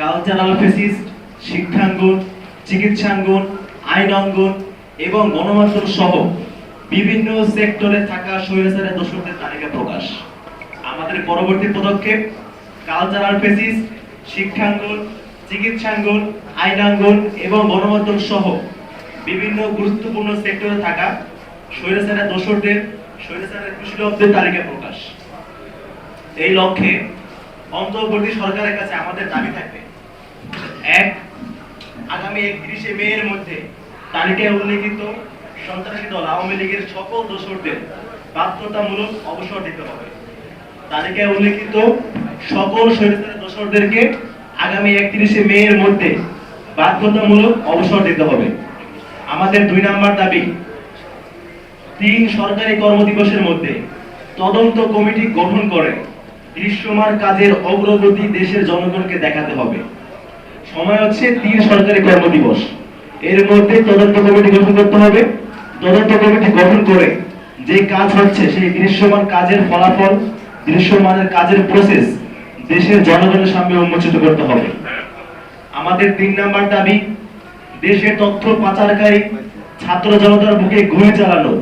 Cultural fascist শিক্ষাঙ্গন, চিকিৎসাঙ্গন, আইন অঙ্গন এবং গণমাধ্যম সহ বিভিন্ন সেক্টরে থাকা স্বৈরাচারের দোষকদের তালিকা প্রকাশ। আমাদের পরবর্তী পদক্ষেপ কালচারাল ফেসিস্ট শিক্ষাঙ্গন, চিকিৎসাঙ্গন, আইনাঙ্গন এবং গণমাধ্যম সহ বিভিন্ন গুরুত্বপূর্ণ সেক্টরে থাকা স্বৈরাচারের দোষকদের স্বৈরাচারের কুশলবদের তালিকা প্রকাশ। এই লক্ষ্যে অন্তর্বর্তী সরকারের কাছে আমাদের দাবি থাকবে আগামী একত্রিশে মে এর মধ্যে তালিকায় উল্লেখিত সন্ত্রাসী দল আওয়ামী লীগের সকল দোষরদের বাধ্যতামূলক অবসর দিতে হবে। তালিকায় উল্লেখিত সকল স্বৈরাচারের দোষরদেরকে আগামী একত্রিশে মে এর মধ্যে বাধ্যতামূলক অবসর দিতে হবে। আমাদের দুই নাম্বার দাবি, তিন সরকারি কর্মদিবসের মধ্যে তদন্ত কমিটি গঠন করে দৃশ্যমান কাজের অগ্রগতি দেশের জনগণকে দেখাতে হবে। সময় হচ্ছে তিন সরকারি কর্মদিবস এর মধ্যে তদন্ত কমিটি গঠন করতে হবে। তদন্ত কমিটি গঠন করে যে কাজ হচ্ছে, সেই দৃশ্যমান কাজের ফলাফল, দৃশ্যমানের কাজের প্রসেস দেশের জনগণের সামনে উন্মোচিত করতে হবে। আমাদের তিন নাম্বার দাবি, দেশের তথ্য পাচারকারী ছাত্র জনতার বুকে গুলি চালানো,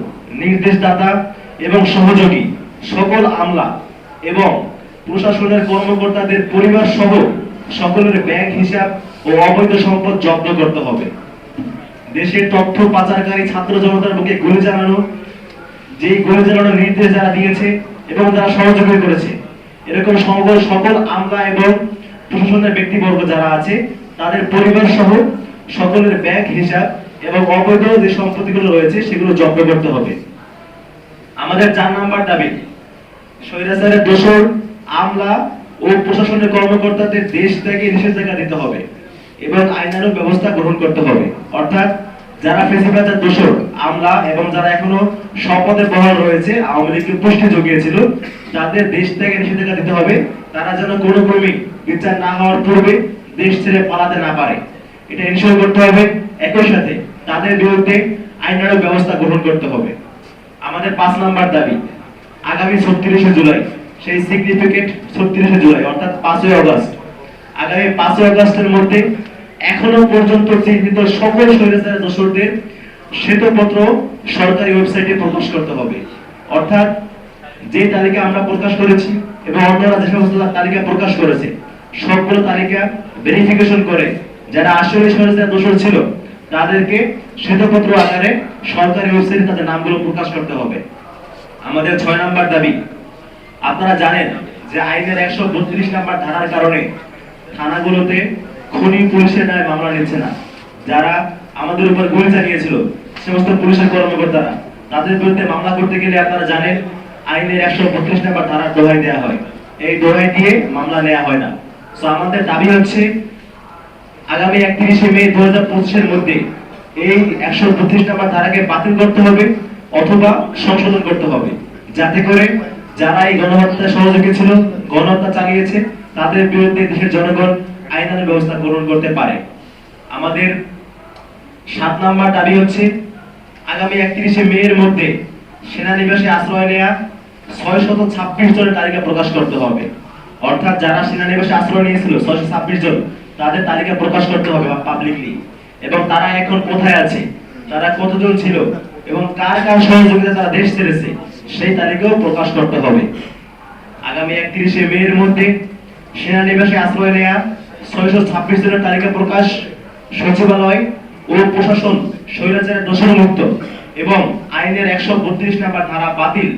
নির্দেশদাতা এবং সহযোগী, সকল আমলা এবং প্রশাসনের কর্মকর্তাদের পরিবার সহ সকলের ব্যাংক হিসাব ও অবৈধ সম্পদ জব্দ করতে হবে। দেশের তথ্য পাচারকারী ছাত্র জনতার বুকে গুলি চালানো, যেই গুলি চালানোর নির্দেশ যারা দিয়েছে এবং যারা সহযোগিতা করেছে, এরকম সকল সকল আমলা এবং প্রশাসনের ব্যক্তিবর্গ যারা আছে, তাদের পরিবার সহ সকলের ব্যাংক হিসাব এবং অবৈধ যে সম্পত্তিগুলো রয়েছে, সেগুলো জব্দ করতে হবে। আমাদের চার নাম্বার দাবি? স্বৈরাচারের দোষর আমলা ও প্রশাসনের কর্মকর্তাদের দেশ থেকে নিষেধাজ্ঞা দিতে হবে এবং আইনানুগ ব্যবস্থা গ্রহণ করতে হবে। অর্থাৎ যারা ফেসিবাদের দোষর আমলা এবং যারা এখনও শপথে বহাল রয়েছে, আওয়ামী লীগকে পুষ্টি জুগিয়েছিল, তাদের দেশ থেকে নিষেধাজ্ঞা দিতে হবে। তারা যেন কোনো ক্রমিক বিচার না হওয়ার পূর্বে দেশ ছেড়ে পালাতে না পারে। এটা এনশিওর করতে হবে। একই সাথে তাদের বিরুদ্ধে আইনানুগ ব্যবস্থা গ্রহণ করতে হবে। আমাদের পাঁচ নাম্বার দাবি, আগামী ছত্রিশে জুলাই। সেই সিগনিফিকেন্ট ছত্রিশে জুলাই, অর্থাৎ পাঁচই আগস্ট। আগামী পাঁচই আগস্টের মধ্যে এখনও পর্যন্ত চিহ্নিত সকল স্বৈরাচারের দোষরদের শ্বেতপত্র সরকারি ওয়েবসাইটে প্রকাশ করতে হবে। অর্থাৎ যে তালিকা আমরা প্রকাশ করেছি এবং অন্যরা যে সমস্ত তালিকা প্রকাশ করেছে, সবগুলো তালিকা ভেরিফিকেশন করে যারা আসলে স্বৈরাচারের দোষর ছিল, তাদেরকে শ্বেতপত্র আকারে সরকারি ওয়েবসাইটে তাদের নামগুলো প্রকাশ করতে হবে। আমাদের ছয় নাম্বার দাবি আপনারা জানেন যে আইনের একশো বত্রিশ নাম্বার ধারার কারণে থানাগুলোতে খনি পুলিশের নামে মামলা নিচ্ছে না। যারা আমাদের উপর গুলি চালিয়েছিল, সমস্ত পুলিশের কর্মকর্তারা, তাদের বিরুদ্ধে মামলা করতে গেলে আপনারা জানেন আইনের একশো বত্রিশ নাম্বার ধারার দোহাই দেওয়া হয়। এই দোহাই দিয়ে মামলা নেওয়া হয় না। তো আমাদের দাবি হচ্ছে, আগামী একত্রিশে মে দু হাজার পঁচিশের মধ্যে এই একশো বত্রিশ নাম্বার ধারাকে বাতিল করতে হবে অথবা সংশোধন করতে হবে। যাতে করে যারা এই গণহত্যা সহযোগী ছিল, গণহত্যা চালিয়েছে, তাদের বিরুদ্ধে দেশের জনগণ আইনানুগ ব্যবস্থা গ্রহণ করতে পারে। আমাদের সাত নাম্বার দাবি হচ্ছে, আগামী একত্রিশে মে এর মধ্যে সেনানিবাসে আশ্রয় নেয়া ছয় শত ছাব্বিশ জনের তালিকা প্রকাশ করতে হবে। অর্থাৎ যারা সেনানিবাসে আশ্রয় নিয়েছিল, ছয়শো ছাব্বিশ জন, তাদের তালিকা প্রকাশ করতে হবে পাবলিকলি এবং তারা এখন কোথায় আছে? তারা কতজন ছিল? এবং কার কার সহযোগিতা তারা দেশ ছেড়েছে? সেই তালিকাও প্রকাশ করতে হবে। আগামী একত্রিশে মে এর মধ্যে সেনানিবাসে আশ্রয় নেয়া ছয়শো ছাব্বিশ জনের তালিকা প্রকাশ, সচিবালয় ও প্রশাসন স্বৈরাচারের দোষণ মুক্ত এবং আইনের একশো বত্রিশ নাম্বার ধারা বাতিল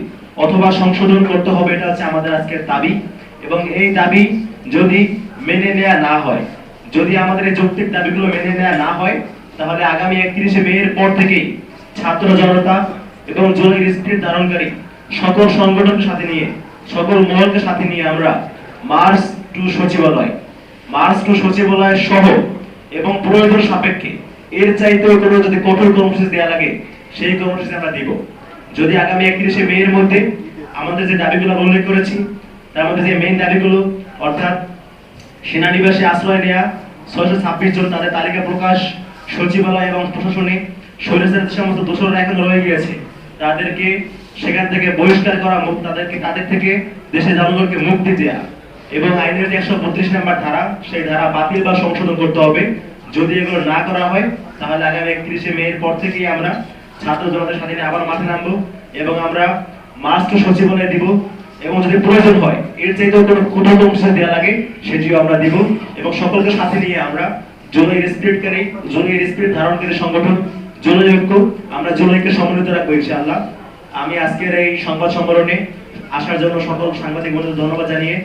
অথবা সংশোধন করতে হবে, এটা হচ্ছে আমাদের আজকের দাবি। এবং এই দাবি যদি মেনে নেয়া না হয়, যদি আমাদের এই যৌক্তিক দাবিগুলো মেনে নেয়া না হয়, তাহলে আগামী একত্রিশে মে এর পর থেকেই ছাত্র জনতা এবং জনের স্পিরিট ধারণকারী সকল সংগঠনকে সাথে নিয়ে, সকল মহলকে সাথে নিয়ে আমরা মার্চ টু সচিবালয় মার্চ টু সচিবালয় সহ এবং প্রয়োজন সাপেক্ষে, এর চাইতেও কোনো যদি কঠোর কর্মসূচি দেওয়া লাগে, সেই কর্মসূচি আমরা দিব। যদি আগামী একত্রিশে মে এর মধ্যে আমাদের যে দাবিগুলো উল্লেখ করেছি, তার মধ্যে যে মেইন দাবিগুলো, অর্থাৎ সেনানিবাসে আশ্রয় নেয়া, ছয়শো ছাব্বিশ জন তাদের তালিকা প্রকাশ, সচিবালয় এবং প্রশাসনে স্বৈরাচারের সমস্ত দোষররা এখন রয়ে গিয়েছে, তাদেরকে সেখান থেকে বহিষ্কার করা মুক- তাদেরকে, তাদের থেকে দেশের জনগণকে মুক্তি দেয়া। এবং আইনের যে একশো বত্রিশ নাম্বার ধারা, সেই ধারা বাতিল বা সংশোধন করতে হবে। যদি এগুলো না করা হয়, তাহলে আগামী একত্রিশে মে এর পর থেকেই আমরা ছাত্র জনতার সাথে আবার মাঠে নামবো এবং আমরা মাস্ক সচিবালয়ে দিব। এবং যদি প্রয়োজন হয়, এর চাইতেও কোনো কোথাও কর্মসূচি দেওয়া লাগে, সেটিও আমরা দিব। এবং সকলকে সাথে নিয়ে আমরা জুলাই স্পিরিটকারী জুলাই স্পিরিট ধারণকারী সংগঠন, জুলাই আমরা জুলাইকে সমন্বিত রাখব ইনশাআল্লাহ। আমি আজকের এই সংবাদ সম্মেলনে আসার জন্য সকল সাংবাদিক বন্ধুদের ধন্যবাদ জানিয়ে